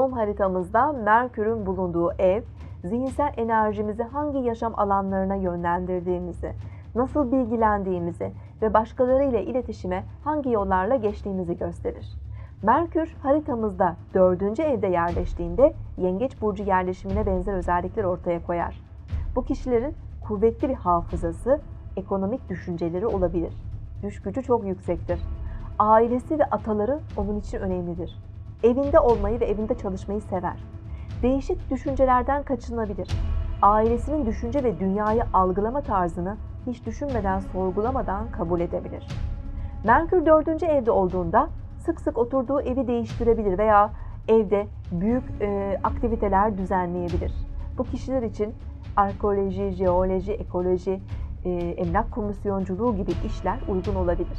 haritamızda Merkür'ün bulunduğu ev, zihinsel enerjimizi hangi yaşam alanlarına yönlendirdiğimizi, nasıl bilgilendiğimizi ve başkalarıyla iletişime hangi yollarla geçtiğimizi gösterir. Merkür haritamızda dördüncü evde yerleştiğinde Yengeç Burcu yerleşimine benzer özellikler ortaya koyar. Bu kişilerin kuvvetli bir hafızası, ekonomik düşünceleri olabilir. Düş gücü çok yüksektir. Ailesi ve ataları onun için önemlidir. Evinde olmayı ve evinde çalışmayı sever. Değişik düşüncelerden kaçınabilir. Ailesinin düşünce ve dünyayı algılama tarzını hiç düşünmeden, sorgulamadan kabul edebilir. Merkür dördüncü evde olduğunda sık sık oturduğu evi değiştirebilir veya evde büyük e, aktiviteler düzenleyebilir. Bu kişiler için arkeoloji, jeoloji, ekoloji, e, emlak komisyonculuğu gibi işler uygun olabilir.